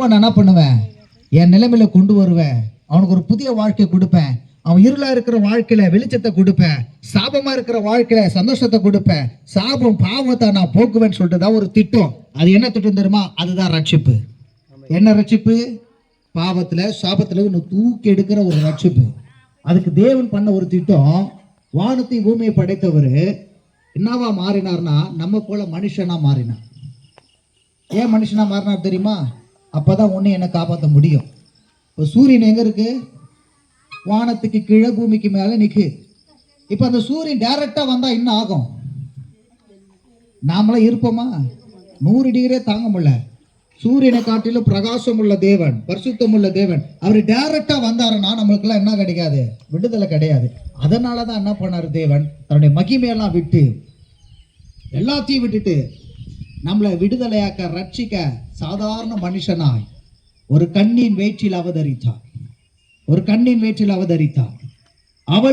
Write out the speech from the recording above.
திரும்ப நான் என்ன பண்ணுவேன்? என் நிலைமையில கொண்டு வருவேன். அவனுக்கு ஒரு புதிய வாழ்க்கை கொடுப்பேன். அவன் இருளா இருக்கிற வாழ்க்கையில வெளிச்சத்தை கொடுப்பேன். சாபமா இருக்கிற வாழ்க்கையில சந்தோஷத்தை கொடுப்பேன். சாபம் பாவத்தை நான் போக்குவேன்னு சொல்லிட்டு தான் ஒரு திட்டம். அது என்ன திட்டம் தெரியுமா? அதுதான் ரட்சிப்பு. என்ன ரட்சிப்பு? பாவத்துல சாபத்துல ஒன்று தூக்கி எடுக்கிற ஒரு ரட்சிப்பு. அதுக்கு தேவன் பண்ண ஒரு திட்டம் வானத்தை பூமியை படைத்தவர் என்னவா மாறினார்னா நம்ம போல மனுஷனா மாறினார். ஏன் மனுஷனா மாறினார் தெரியுமா? அப்போ தான் ஒன்று என்ன காப்பாற்ற முடியும். இப்போ சூரியன் எங்கே இருக்குது வானத்துக்கு கீழே பூமிக்கு மேலே நிற்கு இப்போ அந்த சூரியன் டைரெக்டாக வந்தால் என்ன ஆகும்? நாமளாம் இருப்போமா? நூறு டிகிரியே தாங்க முடியல. சூரியனை காட்டிலும் பிரகாசம் உள்ள தேவன் பரிசுத்தம் உள்ள தேவன். அவர் டைரக்டா வந்தாருன்னா நம்மளுக்கெல்லாம் என்ன கிடைக்காது? விடுதலை கிடையாது. அதனால தான் என்ன பண்ணார் தேவன்? தன்னுடைய மகிமையெல்லாம் விட்டு எல்லாத்தையும் விட்டுட்டு நம்மளை விடுதலையாக்க ரட்சிக்க சாதாரண மனுஷனாய் ஒரு கண்ணின் வேற்றில் அவதரித்தார். ஒரு கண்ணின் வேற்றில் அவதரித்தார். அவள்